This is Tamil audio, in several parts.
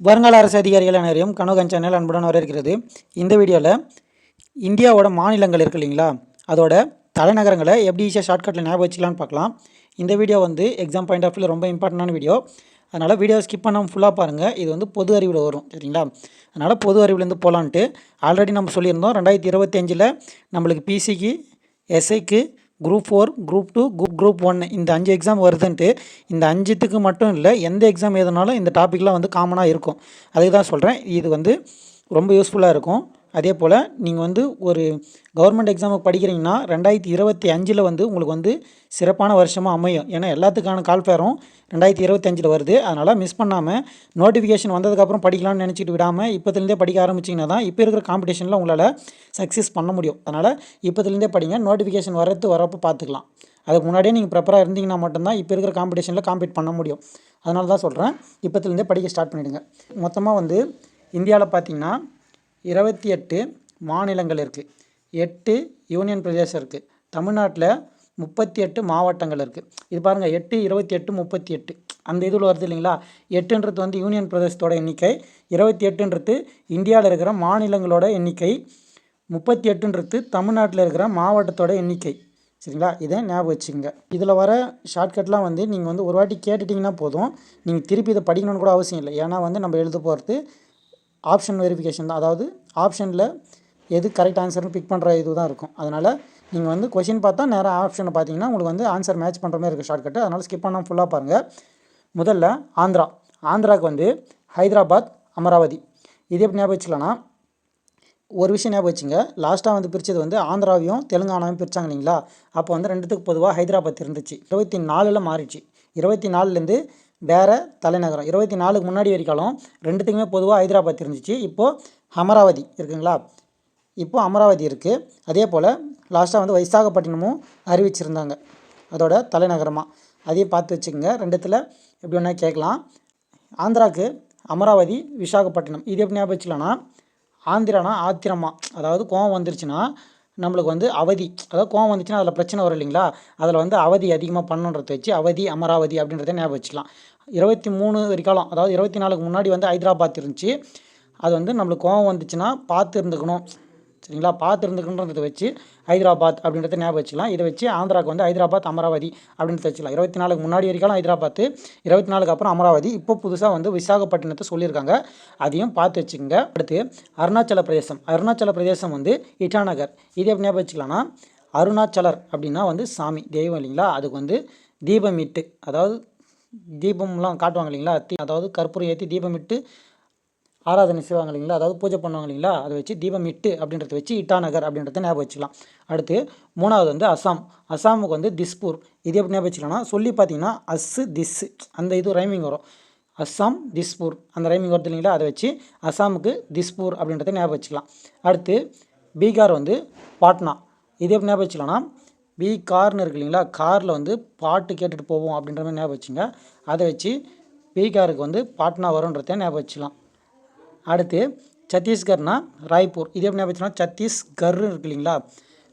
வருங்கால அரசு அதிகாரிகள் அனைவரையும் கனோகன் சேனல் அன்புடன் வரவேற்கிறது. இந்த வீடியோவில் இந்தியாவோட மாநிலங்கள் இருக்கு இல்லைங்களா? அதோட தலைநகரங்களை எப்படி ஈஸியாக ஷார்ட்கட்டில் ஞாபகம் வச்சுக்கலான்னு பார்க்கலாம். இந்த வீடியோ வந்து எக்ஸாம் பாயிண்ட் ஆஃப் வியூவில் ரொம்ப இம்பார்ட்டண்டான வீடியோ. அதனால் வீடியோ ஸ்கிப் பண்ணாமல் ஃபுல்லாக பாருங்கள் இது வந்து பொது அறிவில் வரும் சரிங்களா? அதனால் பொது அறிவிலேருந்து போகலான்ட்டு ஆல்ரெடி நம்ம சொல்லியிருந்தோம் ரெண்டாயிரத்தி இருபத்தஞ்சில் நம்மளுக்கு பிசிக்கு எஸ்ஐக்கு group four group two group group ஒன்று இந்த அஞ்சு எக்ஸாம் வருதுன்ட்டு இந்த அஞ்சுத்துக்கு மட்டும் இல்லை எந்த எக்ஸாம் எதுனாலும் இந்த டாப்பிக்லாம் வந்து காமனாக இருக்கும். அதுக்கு தான் சொல்கிறேன் இது வந்து ரொம்ப யூஸ்ஃபுல்லாக இருக்கும். அதே போல் நீங்கள் வந்து ஒரு கவர்மெண்ட் எக்ஸாமுக்கு படிக்கிறீங்கன்னா ரெண்டாயிரத்தி இருபத்தி அஞ்சில் வந்து உங்களுக்கு வந்து சிறப்பான வருஷமாக அமையும். ஏன்னா எல்லாத்துக்கான கால்ஃபேரும் ரெண்டாயிரத்தி இருபத்தி அஞ்சில் வருது. அதனால் மிஸ் பண்ணாமல் நோட்டிஃபிகேஷன் வந்ததுக்கப்புறம் படிக்கலாம்னு நினச்சிட்டு விடாமல் இப்போத்துலேருந்தே படிக்க ஆரம்பிச்சிங்கன்னா தான் இப்போ இருக்கிற காம்படிஷனில் உங்களால் சக்ஸஸ் பண்ண முடியும். அதனால் இப்போத்துலேருந்தே படிங்க. நோட்டிஃபிகேஷன் வரது வரப்போ பார்த்துக்கலாம் அதுக்கு முன்னாடியே நீங்கள் ப்ரிப்பராக இருந்தீங்கன்னா மட்டும்தான் இப்போ இருக்கிற காம்படிஷனில் காம்பீட் பண்ண முடியும். அதனால தான் சொல்கிறேன் இப்போத்துலேருந்தே படிக்க ஸ்டார்ட் பண்ணிவிடுங்க மொத்தமாக வந்து இந்தியாவில் பார்த்தீங்கன்னா இருபத்தி எட்டு மாநிலங்கள் இருக்குது எட்டு யூனியன் பிரதேசம் இருக்குது தமிழ்நாட்டில் முப்பத்தி எட்டு மாவட்டங்கள் இருக்குது இது பாருங்கள் எட்டு இருபத்தி எட்டு முப்பத்தி எட்டு. அந்த இதில் வருது இல்லைங்களா? எட்டுன்றது வந்து யூனியன் பிரதேசத்தோட எண்ணிக்கை இருபத்தி எட்டுன்றது இந்தியாவில் இருக்கிற மாநிலங்களோட எண்ணிக்கை முப்பத்தி எட்டுன்றது தமிழ்நாட்டில் இருக்கிற மாவட்டத்தோட எண்ணிக்கை. சரிங்களா? இதை ஞாபகம் வச்சுக்கோங்க. இதில் வர ஷார்ட்கட்லாம் வந்து நீங்கள் வந்து ஒரு வாட்டி கேட்டுட்டிங்கன்னா போதும். நீங்கள் திருப்பி இதை படிக்கணும்னு கூட அவசியம் இல்லை. ஏன்னா வந்து நம்ம எழுத போகிறது ஆப்ஷன் வெரிஃபிகேஷன் தான். அதாவது ஆப்ஷனில் எது கரெக்ட் ஆன்சர்னு பிக் பண்ணுற இது தான் இருக்கும். அதனால் நீங்கள் வந்து கொஷின் பார்த்தா நேராக ஆப்ஷனை பார்த்தீங்கன்னா உங்களுக்கு வந்து ஆன்சர் மேட்ச் பண்ணுற மாதிரி இருக்குது ஷார்ட்கட்டு அதனால் ஸ்கிப் பண்ணாமல் ஃபுல்லாக பாருங்கள் முதல்ல ஆந்திரா. ஆந்திராவுக்கு வந்து ஹைதராபாத் அமராவதி. இது எப்படி ஞாபகம் வச்சுக்கலாம்னா ஒரு விஷயம் ஞாபகம் வச்சுங்க. லாஸ்ட்டாக வந்து பிரித்தது வந்து ஆந்திராவையும் தெலுங்கானாவையும் பிரித்தாங்க இல்லைங்களா? அப்போ வந்து ரெண்டுத்துக்கு பொதுவாக ஹைதராபாத் இருந்துச்சு. இருபத்தி நாலில் மாறிடுச்சு. இருபத்தி நாலுலேருந்து வேறு தலைநகரம். இருபத்தி நாலுக்கு முன்னாடி வரைக்காலும் ரெண்டுத்துக்குமே பொதுவாக ஹைதராபாத் இருந்துச்சு. இப்போது அமராவதி இருக்குங்களா? இப்போது அமராவதி இருக்குது அதே போல் லாஸ்ட்டாக வந்து வைசாகப்பட்டினமும் அறிவிச்சிருந்தாங்க. அதோட தலைநகரமாக அதையும் பார்த்து வச்சுக்கோங்க. ரெண்டுத்தில் எப்படி வேணால் கேட்கலாம். ஆந்திராவுக்கு அமராவதி விசாகப்பட்டினம். இது எப்படி ஞாபகம் வச்சுக்கலாம்னா ஆந்திரானா ஆத்திரமா. அதாவது கோவம் வந்துருச்சுன்னா நம்மளுக்கு வந்து அவதி அதாவது கோவம் வந்துச்சுன்னா அதில் பிரச்சனை வரும் இல்லைங்களா? அதில் வந்து அவதி அதிகமாக பண்ணுன்றத வச்சு அவதி அமராவதி அப்படின்றத ஞாபகம் வச்சுக்கலாம். இருபத்தி மூணு வரைக்காலம் அதாவது இருபத்தி நாலுக்கு முன்னாடி வந்து ஹைதராபாத் இருந்துச்சு. அது வந்து நம்மளுக்கு கோவம் வந்துச்சுன்னா பார்த்து இருந்துக்கணும். சரிங்களா? பார்த்து இருந்துக்கணுன்றதை வச்சு ஹைதராபாத் அப்படின்றத ஞாபகம் வச்சுக்கலாம். இதை வச்சு ஆந்திராவுக்கு வந்து ஹைதராபாத் அமராவதி அப்படின்றத வச்சுக்கலாம் இருபத்தி நாலுக்கு முன்னாடி வரைக்கும் ஹைதராபாத் இருபத்தி நாலுக்கு அப்புறம் அமராவதி. இப்போ புதுசாக வந்து விசாகப்பட்டினத்தை சொல்லியிருக்காங்க. அதையும் பார்த்து வச்சுக்கோங்க. அடுத்து அருணாச்சல பிரதேசம். அருணாச்சல பிரதேசம் வந்து இட்டாநகர். இது எப்படி ஞாபகம் வச்சுக்கலாம்னா அருணாச்சலர் அப்படின்னா வந்து சாமி தெய்வம் இல்லைங்களா? அதுக்கு வந்து தீபமிட்டு அதாவது தீபம்லாம் காட்டுவாங்க இல்லைங்களா? அதாவது கற்பூரம் ஏற்றி தீபமிட்டு ஆராதனை செய்வாங்க இல்லைங்களா அதாவது பூஜை பண்ணுவாங்க இல்லைங்களா அதை வச்சு தீபம் இட்டு அப்படின்றத வச்சு இட்டாநகர் அப்படின்றத ஞாபகம் வச்சுக்கலாம். அடுத்து மூணாவது வந்து அசாம். அசாமுக்கு வந்து திஸ்பூர். இது எப்படி ஞாபகம் வச்சுக்கலாம்னா சொல்லி பார்த்தீங்கன்னா அஸ்ஸு திஸ்ஸு அந்த இது ரைமிங் வரும். அஸ்ஸாம் திஸ்பூர். அந்த ரைமிங் வருது இல்லைங்களா? அதை வச்சு அசாமுக்கு திஸ்பூர் அப்படின்றத ஞாபகம் வச்சுக்கலாம். அடுத்து பீகார் வந்து பாட்னா. இது எப்படி ஞாபகம் வச்சுக்கலாம்னா பி கார்னு இருக்கு இல்லைங்களா? காரில் வந்து பாட்டு கேட்டுட்டு போவோம் அப்படின்ற மாதிரி ஞாபகம் வச்சுங்க. அதை வச்சு பீகாருக்கு வந்து பாட்னா வரும்ன்றத ஞாபகம் வச்சுக்கலாம். அடுத்து சத்தீஸ்கர்னா ராய்ப்பூர். இது எப்படி ஞாபகம் சத்தீஸ்கர் இருக்கு இல்லைங்களா?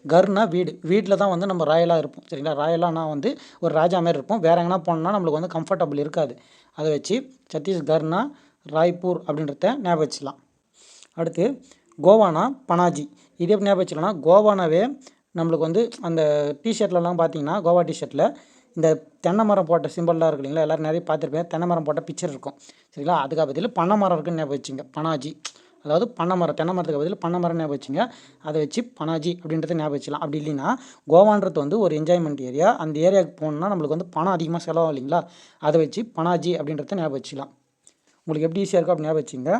கர்னா வீடு. வீட்டில் தான் வந்து நம்ம ராயலாக இருப்போம். சரிங்களா? ராயலானா வந்து ஒரு ராஜா மாதிரி இருப்போம். வேறு எங்கன்னா போனோம்னா நம்மளுக்கு வந்து கம்ஃபர்டபுள் இருக்காது. அதை வச்சு சத்தீஸ்கர்னா ராய்ப்பூர் அப்படின்றத ஞாபகம் வச்சுக்கலாம். அடுத்து கோவானா பனாஜி. இது எப்படி ஞாபகம் வச்சுக்கலாம்னா கோவானாவே நம்மளுக்கு வந்து அந்த டிஷர்ட்லலாம் பார்த்தீங்கன்னா கோவா டிஷர்ட்டில் இந்த தென்னை மரம் போட்ட சிம்பிள்லாம் இருக்கு இல்லைங்களா? எல்லோரும் நிறைய பார்த்துருப்பேன் தென்னை மரம் போட்ட பிக்சர் இருக்கும். சரிங்களா? அதுக்காக பதில் பனை மரம் இருக்குன்னு ஞாபகம் வச்சுங்க. பனாஜி. அதாவது பனை மரம் தென்னை மரத்துக்கு பதில் பனை மரம் ஞாபகம் வச்சுங்க. அதை வச்சு பனாஜி அப்படின்றத ஞாபகம் வச்சுக்கலாம். அப்படி இல்லைன்னா கோவான்றது வந்து ஒரு என்ஜாய்மெண்ட் ஏரியா அந்த ஏரியாவுக்கு போகணுன்னா நம்மளுக்கு வந்து பணம் அதிகமாக செலவாகும் இல்லைங்களா? அதை வச்சு பனாஜி அப்படின்றத ஞாபகம் வச்சுக்கலாம். உங்களுக்கு எப்படி ஈஸியாக இருக்கோ அப்படி ஞாபகம் வச்சுங்க.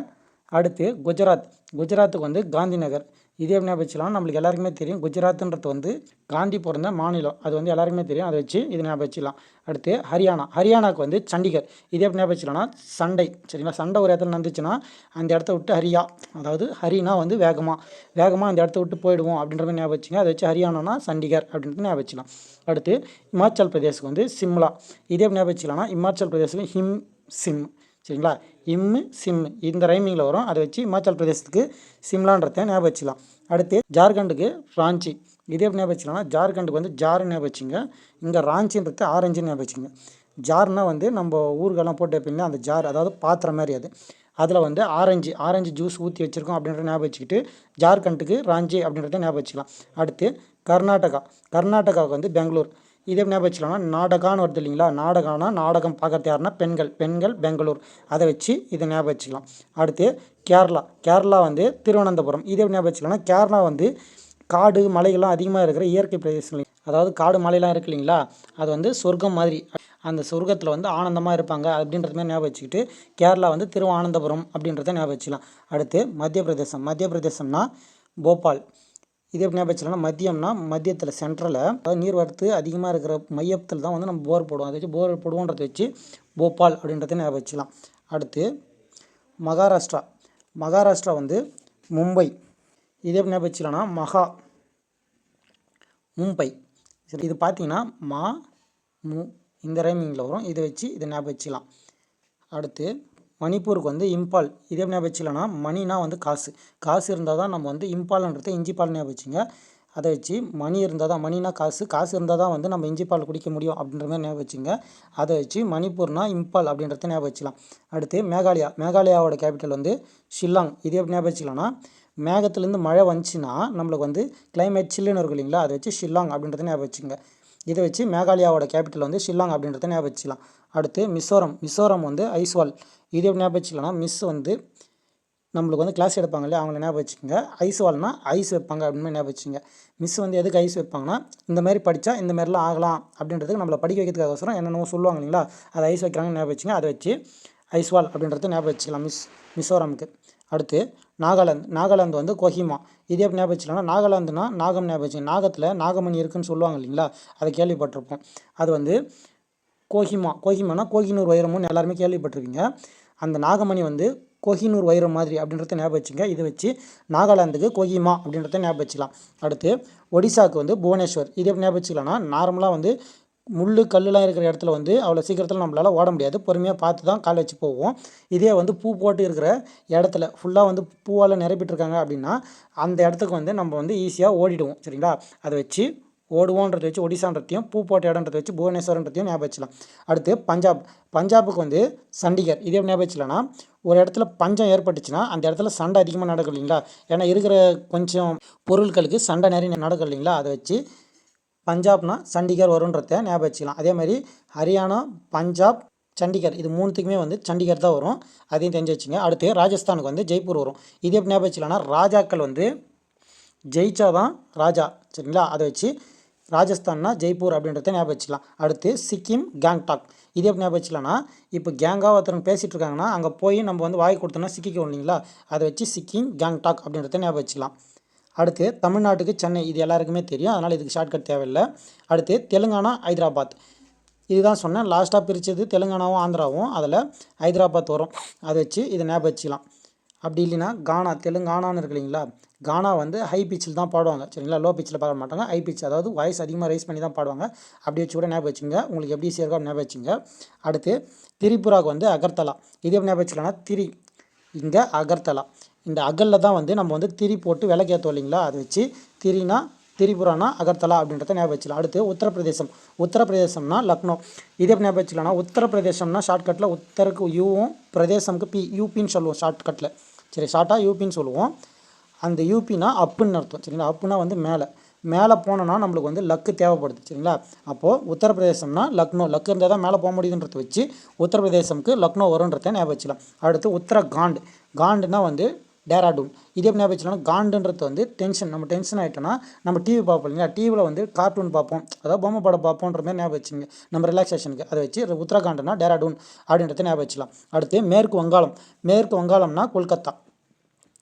அடுத்து குஜராத். குஜராத்துக்கு வந்து காந்தி நகர் இதே எப்படி ஞாபகம் நம்மளுக்கு எல்லாருக்குமே தெரியும். குஜராத்ன்றது வந்து காந்தி பிறந்த மாநிலம். அது வந்து எல்லாருக்குமே தெரியும். அதை வச்சு இது ஞாபகம் வச்சுக்கலாம். அடுத்து ஹரியானா. ஹரியானாவுக்கு வந்து சண்டிகர். இதே எப்படி ஞாபகம் வச்சுக்கலாம்னா சண்டை. சரிங்களா? சண்டை ஒரு இடத்துல நடந்துச்சுன்னா அந்த இடத்த விட்டு ஹரியா. அதாவது ஹரினா வந்து வேகமாக வேகமாக அந்த இடத்த விட்டு போயிடுவோம் அப்படின்ற மாதிரி ஞாபகம் வச்சுங்க. அதை வச்சு ஹரியானானா சண்டிகர் அப்படின்றது ஞாபகம் வச்சுக்கலாம். அடுத்து இமாச்சல் பிரதேசுக்கு வந்து சிம்லா. இதே எப்படி ஞாபகம் வச்சுக்கலாம்னா இமாச்சல் பிரதேசுக்கு ஹிம் சிம். சரிங்களா? இம்மு சிம் இந்த ரைமிங்கில் வரும். அதை வச்சு இமாச்சல் பிரதேசத்துக்கு சிம்லான்றத ஞாபகம் வச்சுக்கலாம். அடுத்து ஜார்க்கண்டுக்கு ராஞ்சி. இது எப்படி ஞாபகம் வச்சுக்கலாம்னா ஜார்க்கண்டுக்கு வந்து ஜாரு ஞாபகம் வச்சுங்க. இங்கே ராஞ்சின்றது ஆரஞ்சுன்னு ஞாபகம் வச்சுங்க. ஜார்னால் வந்து நம்ம ஊருக்கெல்லாம் போட்டு வைப்பீங்க அந்த ஜார் அதாவது பாத்திரம் மாதிரி அது. அதில் வந்து ஆரஞ்சு ஆரஞ்சு ஜூஸ் ஊற்றி வச்சுருக்கோம் அப்படின்றத ஞாபகம் வச்சுக்கிட்டு ஜார்க்கண்டுக்கு ராஞ்சி அப்படின்றத ஞாபகம் வச்சுக்கலாம். அடுத்து கர்நாடகா. கர்நாடகாவுக்கு வந்து பெங்களூர். இதே ஞாபகம் வச்சுக்கலாம்னா நாடகான்னு வருது இல்லைங்களா? நாடகானா நாடகம் பார்க்குறது யாருன்னா பெண்கள். பெண்கள் பெங்களூர். அதை வச்சு இதை ஞாபகம் வச்சுக்கலாம். அடுத்து கேரளா. கேரளா வந்து திருவனந்தபுரம். இதே ஞாபகம் வச்சுக்கலாம்னா கேரளா வந்து காடு மலைகள்லாம் அதிகமாக இருக்கிற இயற்கை பிரதேசங்கள். அதாவது காடு மலையெல்லாம் இருக்கு இல்லைங்களா? அது வந்து சொர்க்கம் மாதிரி. அந்த சொர்க்கத்தில் வந்து ஆனந்தமாக இருப்பாங்க. அப்படின்றது மாதிரி ஞாபகம் வச்சுக்கிட்டு கேரளா வந்து திருவானந்தபுரம் அப்படின்றத ஞாபகம் வச்சுக்கலாம். அடுத்து மத்திய பிரதேசம் மத்திய பிரதேசம்னா போபால். இதே எப்படி ஞாபகம் மதியம்னா மதியத்தில் சென்ட்ரலில் அதாவது நீர் வரத்து அதிகமாக இருக்கிற மையத்தில் தான் வந்து நம்ம போர் போடுவோம். அதை வச்சு போர் போடுவோன்றதை வச்சு போபால் அப்படின்றத ஞாபகம் வச்சுக்கலாம். அடுத்து மகாராஷ்டிரா. மகாராஷ்டிரா வந்து மும்பை. இதே எப்படி ஞாபகம் வச்சுக்கலாம்னா மகா மும்பை. சரி இது பார்த்தீங்கன்னா மா மு இந்த ரைமிங்கில் வரும். இதை வச்சு இதை ஞாபகம் வச்சுக்கலாம். அடுத்து மணிப்பூருக்கு வந்து இம்பால். இதே எப்படி ஞாபகம் வச்சுக்கலாம்னா மணினா வந்து காசு. காசு இருந்தால் தான் நம்ம வந்து இம்பால்ன்றதை இஞ்சிப்பால் ஞாபகம் வச்சுங்க. அதை வச்சு மணி இருந்தால் தான் மணினா காசு. காசு இருந்தால் தான் வந்து நம்ம இஞ்சி பால் குடிக்க முடியும் அப்படின்ற மாதிரி ஞாபகம் வச்சுங்க. அதை வச்சு மணிப்பூர்னா இம்பால் அப்படின்றத ஞாபகம் வச்சுக்கலாம். அடுத்து மேகாலயா. மேகாலயாவோட கேபிட்டல் வந்து ஷில்லாங். இது எப்படி ஞாபகம் வச்சுக்கலாம்னா மேகத்துலேருந்து மழை வந்துச்சுன்னா நம்மளுக்கு வந்து கிளைமேட் சில்லுன்னு இருக்கும் இல்லைங்களா? அதை வச்சு ஷில்லாங் அப்படின்றத ஞாபகம் வச்சுங்க. இதை வச்சு மேகாலயாவோட கேபிட்டல் வந்து ஷில்லாங் அப்படின்றத ஞாபகம் வச்சுக்கலாம் அடுத்து மிசோரம் மிசோரம் வந்து ஐஸ்வால். இது எப்படி ஞாபகம் வச்சுக்கலாம்னா மிஸ் வந்து நம்மளுக்கு வந்து கிளாஸ் எடுப்பாங்க இல்லையா அவங்கள ஞாபகம் வச்சுக்கோங்க ஐஸ்வால்னா ஐஸ் வைப்பாங்க அப்படின்னு ஞாபகம் வச்சுங்க மிஸ் வந்து எதுக்கு ஐஸ் வைப்பாங்கன்னா இந்த மாதிரி படித்தா இந்த மாதிரிலாம் ஆகலாம் அப்படின்றதுக்கு நம்மளை படிக்க வைக்கிறதுக்கோசரம் என்னென்னவோ சொல்லுவாங்க இல்லைங்களா அதை ஐஸ் வைக்கிறாங்கன்னு ஞாபகம் வச்சுங்க அதை வச்சு ஐஸ்வால் அப்படின்றத ஞாபகம் வச்சுக்கலாம் மிஸ் மிசோரமுக்கு. அடுத்து நாகாலாந்து நாகாலாந்து வந்து கொஹிமா. இது எப்படி ஞாபகம் வச்சுக்கலாம்னா நாகாலாந்துனா நாகம் ஞாபகம் வச்சு நாகத்தில் நாகமணி இருக்குன்னு சொல்லுவாங்க இல்லைங்களா? அதை கேள்விப்பட்டிருப்போம். அது வந்து கோஹிமா. கோஹிமானா கோஹினூர் வைரமுன்னு எல்லாருமே கேள்விப்பட்டிருக்கீங்க. அந்த நாகமணி வந்து கோஹினூர் வைரம் மாதிரி அப்படின்றத ஞாபகம் வச்சுங்க இதை வச்சு நாகாலாந்துக்கு கோஹிமா அப்படின்றத ஞாபகம் வச்சுக்கலாம். அடுத்து ஒடிசாவுக்கு வந்து புவனேஸ்வர். இது எப்படி ஞாபகம் வச்சுக்கலாம்னா நார்மலாக வந்து முள் கல்லுலாம் இருக்கிற இடத்துல வந்து அவ்வளோ சீக்கிரத்தில் நம்மளால் ஓட முடியாது. பொறுமையாக பார்த்து தான் கால் வச்சு போவோம். இதே வந்து பூ போட்டு இருக்கிற இடத்துல ஃபுல்லாக வந்து பூவால் நிரப்பிட்டுருக்காங்க அப்படின்னா அந்த இடத்துக்கு வந்து நம்ம வந்து ஈஸியாக ஓடிடுவோம். சரிங்களா? அதை வச்சு ஓடுவோன்றதை வச்சு ஒடிசான்றதையும் பூ போட்ட இடன்றதை வச்சு புவனேஸ்வரன்றதையும் ஞாபகம் அடுத்து பஞ்சாப். பஞ்சாபுக்கு வந்து சண்டிகர். இதே ஞாபகம் ஒரு இடத்துல பஞ்சம் ஏற்பட்டுச்சுன்னா அந்த இடத்துல சண்டை அதிகமாக நடக்கும் இல்லைங்களா? ஏன்னா இருக்கிற கொஞ்சம் பொருட்களுக்கு சண்டை நிறைய நடக்கும் இல்லைங்களா? அதை வச்சு பஞ்சாப்னா சண்டிகர் வரும்ன்றத ஞாபகம் வச்சுக்கலாம். அதே மாதிரி ஹரியானா பஞ்சாப் சண்டிகர் இது மூணுத்துக்குமே வந்து சண்டிகர் தான் வரும். அதையும் தெரிஞ்சு வச்சுங்க. அடுத்து ராஜஸ்தானுக்கு வந்து ஜெய்ப்பூர் வரும். இது எப்படி ஞாபகம் வச்சுக்கலாம்னா ராஜாக்கள் வந்து ஜெயிச்சா தான் ராஜா சரிங்களா? அதை வச்சு ராஜஸ்தான்னா ஜெய்ப்பூர் அப்படின்றத ஞாபகம் வச்சுக்கலாம். அடுத்து சிக்கிம் கேங்டாக். இது எப்படி ஞாபகம் வச்சுக்கலாம்னா இப்போ கேங்காக ஒருத்தவங்க பேசிகிட்டு இருக்காங்கன்னா அங்கே போய் நம்ம வந்து வாய் கொடுத்தோம்னா சிக்கிக்கணும் இல்லைங்களா? அதை வச்சு சிக்கிம் கேங்டாக் அப்படின்றத ஞாபகம் வச்சுக்கலாம். அடுத்து தமிழ்நாட்டுக்கு சென்னை இது எல்லாருக்குமே தெரியும் அதனால் இதுக்கு ஷார்ட்கட் தேவையில்லை. அடுத்து தெலுங்கானா ஹைதராபாத். இதுதான் சொன்னேன். லாஸ்ட்டாக பிரித்தது தெலுங்கானாவும் ஆந்திராவும். அதில் ஹைதராபாத் வரும். அதை வச்சு இதை ஞாபகம் வச்சுக்கலாம். அப்படி இல்லைன்னா கானா தெலுங்கானான்னு இருக்கு இல்லைங்களா? கானா வந்து ஹை பிச்சில் தான் பாடுவாங்க. சரிங்களா? லோ பிச்சில் பாட மாட்டாங்க. ஹை பிச் அதாவது வாய்ஸ் அதிகமாக ரைஸ் பண்ணி தான் பாடுவாங்க. அப்படி வச்சு கூட ஞாபகம் வச்சுங்க. உங்களுக்கு எப்படி ஈஸியாக ஞாபகம் வச்சுங்க. அடுத்து திரிபுராவுக்கு வந்து அகர்தலா. இது எப்படி ஞாபகம் வச்சுக்கலாம்னா திரி. இங்கே அகர்த்தலா இந்த அகலில் தான் வந்து நம்ம வந்து திரி போட்டு விளக்கேற்றோம் இல்லைங்களா? அதை வச்சு திரினா திரிபுரானா அகர்த்தலா அப்படின்றத ஞாபகம் வச்சுக்கலாம். அடுத்து உத்தரப்பிரதேசம். உத்தரப்பிரதேசம்னா லக்னோ. இது எப்படி ஞாபகம் வச்சுக்கலாம்னா உத்தரப்பிரதேசம்னா ஷார்ட்கட்டில் உத்தருக்கு யூவும் பிரதேசம்க்கு பி யூபின்னு சொல்லுவோம் ஷார்ட்கட்டில் சரி ஷார்ட்டாக யூபின்னு சொல்லுவோம். அந்த யூபினா அப்புன்னு அர்த்தம். சரிங்களா? அப்புனா வந்து மேலே. மேலே போனோன்னா நம்மளுக்கு வந்து லக்கு தேவைப்படுது. சரிங்களா? அப்போது உத்தரப்பிரதேசம்னா லக்னோ. லக்கு இருந்தால் தான் மேலே போக முடியுதுன்றத வச்சு உத்தரப்பிரதேசம்க்கு லக்னோ வரும்ன்றத ஞாபகம் வச்சுக்கலாம். அடுத்து உத்தரகாண்ட். காண்டுனா வந்து டேராடூன். இதே எப்படி ஞாபகம் காண்டுன்றது வந்து டென்ஷன் நம்ம டென்ஷன் ஆகிட்டோன்னா நம்ம டிவி பார்ப்போம் இல்லைங்களா? டிவியில் வந்து கார்ட்டூன் பார்ப்போம். அதாவது பொம்மை படம் பார்ப்போன்ற மாதிரி ஞாபகம் வச்சுங்க நம்ம ரிலாக்ஸேஷனுக்கு அதை வச்சு உத்தரகாண்டுனா டேராடூன் அப்படின்றத ஞாபகம் வச்சுக்கலாம். அடுத்து மேற்கு வங்காளம். மேற்கு வங்காளம்னா கொல்கத்தா.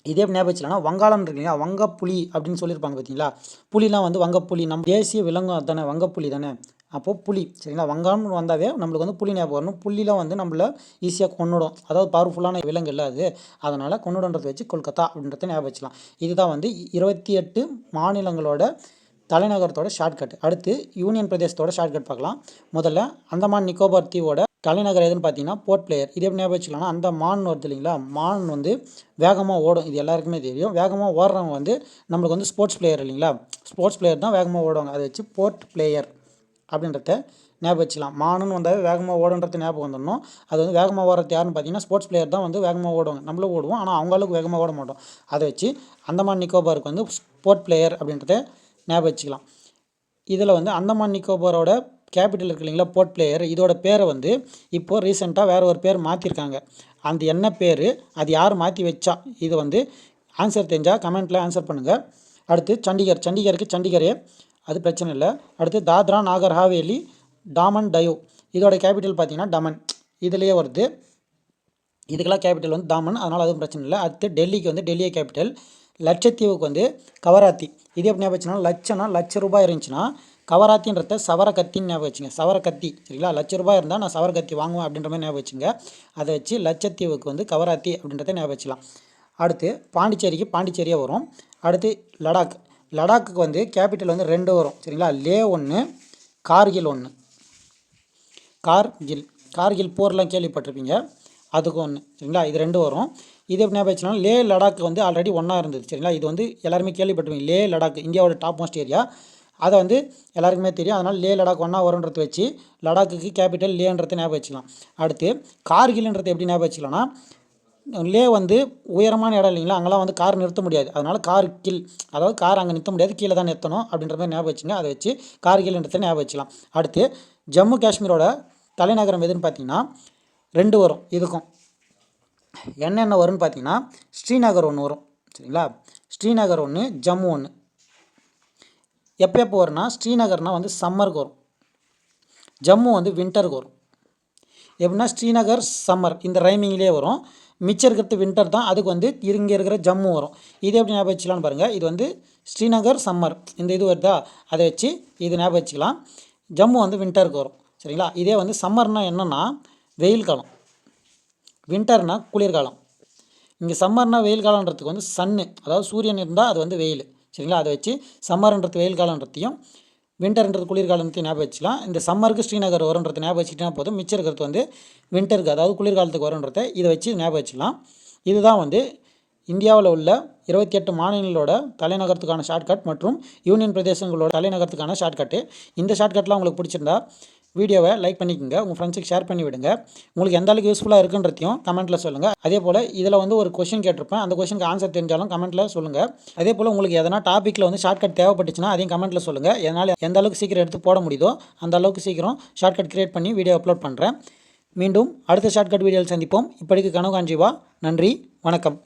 இதே எப்படி ஞாபகம் வச்சுலன்னா வங்காளம் இருக்குங்களா வங்கப்புலி அப்படின்னு சொல்லியிருப்பாங்க பார்த்தீங்களா புலிலாம் வந்து வங்கப்புலி. நம்ம தேசிய விலங்கு தானே வங்கப்புலி தானே? அப்போது புலி. சரிங்களா? வங்காளம்னு வந்தாவே நம்மளுக்கு வந்து புலி ஞாபகம் வரணும் புலிலாம் வந்து நம்மள ஈஸியாக கொண்டுடும் அதாவது பவர்ஃபுல்லான விலங்கு இல்லை அது. அதனால் கொண்டுடுன்றதை வச்சு கொல்கத்தா அப்படின்றத ஞாபகம் வச்சுக்கலாம். இதுதான் வந்து இருபத்தி எட்டு மாநிலங்களோட தலைநகரத்தோட ஷார்ட்கட் அடுத்து யூனியன் பிரதேசத்தோட ஷார்ட்கட் பார்க்கலாம். முதல்ல அந்தமான் நிக்கோபார் தீவோட தலைநகர் எதுன்னு பார்த்தீங்கன்னா போர்ட் பிளேயர். இது எப்படி ஞாபகம் வச்சுக்கலாம்னா அந்த மான் வருது இல்லைங்களா? மான் வந்து வேகமாக ஓடும். இது எல்லாருக்குமே தெரியும். வேகமாக ஓடுறவங்க வந்து நம்மளுக்கு வந்து ஸ்போர்ட்ஸ் பிளேயர் இல்லைங்களா? ஸ்போர்ட்ஸ் பிளேயர் தான் வேகமாக ஓடுவாங்க. அதை வச்சு போர்ட் பிளேயர். அப்படின்றத ஞாபகம் வச்சுக்கலாம். மானுன்னு வந்தால் வேகமாக ஓடுன்றது ஞாபகம் வந்துடணும். அது வந்து வேகமாக ஓடுறது யாருன்னு பார்த்தீங்கன்னா ஸ்போர்ட்ஸ் பிளேயர் தான் வந்து வேகமாக ஓடுவாங்க. நம்மளும் ஓடுவோம். ஆனால் அவங்க அளவுக்கு வேகமாக ஓட மாட்டோம். அதை வச்சு அந்தமான் நிக்கோபாருக்கு வந்து ஸ்போர்ட் பிளேயர் அப்படின்றத ஞாபகம் வச்சுக்கலாம். இதில் வந்து அந்தமான் நிக்கோபாரோட கேபிட்டல் இருக்கு இல்லைங்களா போர்ட் பிளேயர் இதோட பேரை வந்து இப்போது ரீசெண்டாக வேறு ஒரு பேர் மாற்றிருக்காங்க அந்த என்ன பேர்? அது யார் மாற்றி வச்சா? இது வந்து ஆன்சர் தெரிஞ்சால் கமெண்ட்டில் ஆன்சர் பண்ணுங்கள் அடுத்து சண்டிகர். சண்டிகருக்கு சண்டிகரே அது பிரச்சனை இல்லை. அடுத்து தாத்ரா நாகர் ஹாவேலி டாமன் டயோ. இதோட கேபிட்டல் பார்த்தீங்கன்னா டமன். இதுலேயே வருது. இதுக்கெல்லாம் கேபிட்டல் வந்து தாமன் அதனால் அதுவும் பிரச்சனை இல்லை. அடுத்து டெல்லிக்கு வந்து டெல்லியே கேபிட்டல் லட்சத்தீவுக்கு வந்து கவராத்தி. இது எப்படி ஞாபகம் வச்சுன்னா லட்சம்னா லட்ச ரூபாய் இருந்துச்சுன்னா கவராத்தின்றத சவர கத்தின்னு ஞாபகம் வச்சுங்க. சவர கத்தி சரிங்களா? லட்ச ரூபாய் இருந்தால் நான் சவர கத்தி வாங்குவேன் அப்படின்ற மாதிரி ஞாபகம் வச்சுங்க. அதை வச்சு லட்சத்தீவுக்கு வந்து கவராத்தி அப்படின்றத ஞாபகம் வச்சுக்கலாம். அடுத்து பாண்டிச்சேரிக்கு பாண்டிச்சேரியே வரும். அடுத்து லடாக். லடாக்குக்கு வந்து கேபிட்டல் வந்து ரெண்டு வரும். சரிங்களா? லே ஒன்று கார்கில் ஒன்று கார்கில் கார்கில் போர்லாம் கேள்விப்பட்டிருப்பீங்க. அதுக்கு ஒன்று சரிங்களா? இது ரெண்டு வரும். இது எப்படி ஞாபகம் லே லடாக் வந்து ஆல்ரெடி ஒன்றா இருந்தது. சரிங்களா? இது வந்து எல்லாருமே கேள்விப்பட்டிருப்பீங்க. லே லடாக் இந்தியாவோட டாப் மோஸ்ட் ஏரியா அதை வந்து எல்லாருக்குமே தெரியும். அதனால் லே லடாக் ஒன்றா வரும்ன்றது வச்சு லடாக்குக்கு கேபிட்டல் லேன்றதை ஞாபகம் வச்சுக்கலாம். அடுத்து கார்கில்ன்றது எப்படி ஞாபகம் வச்சுக்கலாம்னா லே வந்து உயரமான இடம் இல்லைங்களா? அங்கெல்லாம் வந்து கார் நிறுத்த முடியாது. அதனால் கார் கில் அதாவது கார் அங்கே நிறுத்த முடியாது. கீழே தான் நிறுத்தணும் அப்படின்ற மாதிரி ஞாபகம் வச்சுங்க. அதை வச்சு கார் கார்கில்ன்றதை ஞாபகம் வச்சுக்கலாம். அடுத்து ஜம்மு காஷ்மீரோட தலைநகரம் எதுன்னு பார்த்தீங்கன்னா ரெண்டு வரும் இதுக்கும். என்னென்ன வரும்னு பார்த்தீங்கன்னா ஸ்ரீநகர் ஒன்று வரும். சரிங்களா? ஸ்ரீநகர் ஒன்று ஜம்மு ஒன்று எப்போ எப்போ வரும்னா ஸ்ரீநகர்னால் வந்து சம்மருக்கு வரும். ஜம்மு வந்து வின்டருக்கு வரும். எப்படின்னா ஸ்ரீநகர் சம்மர் இந்த ரைமிங்லேயே வரும். மிச்சம் இருக்கிறது வின்டர் தான் அதுக்கு வந்து இங்கே இருக்கிற ஜம்மு வரும். இது எப்படி ஞாபகம் வச்சுக்கலாம்னு பாருங்கள் இது வந்து ஸ்ரீநகர் சம்மர் இந்த இது வருதா? அதை வச்சு இது ஞாபகம் வச்சுக்கலாம். ஜம்மு வந்து வின்டருக்கு வரும். சரிங்களா? இதே வந்து சம்மர்னால் என்னென்னா வெயில் காலம். வின்டர்னால் குளிர்காலம் இங்கே சம்மர்னால் வெயில் காலன்றதுக்கு வந்து சன்னு அதாவது சூரியன் இருந்தால் அது வந்து வெயில். சரிங்களா? அதை வச்சு சம்மர்ன்றது வெயில் காலன்றதையும் வின்டர்ன்றது குளிர்காலத்தையும் ஞாபகம் வச்சுக்கலாம். இந்த சம்மருக்கு ஸ்ரீநகர் வரும்ன்றது ஞாபகம் வச்சுக்கிட்டா போதும். மிச்சம் இருக்கிறது வந்து வின்டருக்கு அதாவது குளிர்காலத்துக்கு வரும்ன்றத இதை வச்சு ஞாபகம் வச்சுக்கலாம். இதுதான் வந்து இந்தியாவில் உள்ள இருபத்தி எட்டு மாநிலங்களோட தலைநகரத்துக்கான ஷார்ட்கட் மற்றும் யூனியன் பிரதேசங்களோட தலைநகரத்துக்கான ஷார்ட்கட்டு இந்த ஷார்ட்கட்லாம் உங்களுக்கு பிடிச்சிருந்தா வீடியோவை லைக் பண்ணிக்கோங்க உங்கள் ஃப்ரெண்ட்ஸுக்கு ஷேர் பண்ணி விடுங்க. உங்களுக்கு எந்த அளவுக்கு யூஸ்ஃபுல்லாக இருக்குன்றதையும் கமெண்ட்டில் சொல்லுங்கள் அதே போல் இதில் வந்து ஒரு கொஷின் கேட்டிருப்பேன். அந்த கொஷனுக்கு ஆன்சர் தெரிஞ்சாலும் கமெண்ட்டில் சொல்லுங்கள் அதே போல் உங்களுக்கு எதனா டாப்பிக்கில் வந்து ஷார்ட்கட் தேவைப்பட்டுச்சுன்னா அதையும் கமெண்ட்டில் சொல்லுங்கள் என்னால் எந்த அளவுக்கு சீக்கிரம் எடுத்து போட முடியுதோ அந்த அளவுக்கு சீக்கிரம் ஷார்ட்கட் கிரியேட் பண்ணி வீடியோ அப்லோட் பண்ணுறேன் மீண்டும் அடுத்த ஷார்ட்கட் வீடியோவில் சந்திப்போம். இப்படிக்கு கனவு காஞ்சிவா நன்றி வணக்கம்.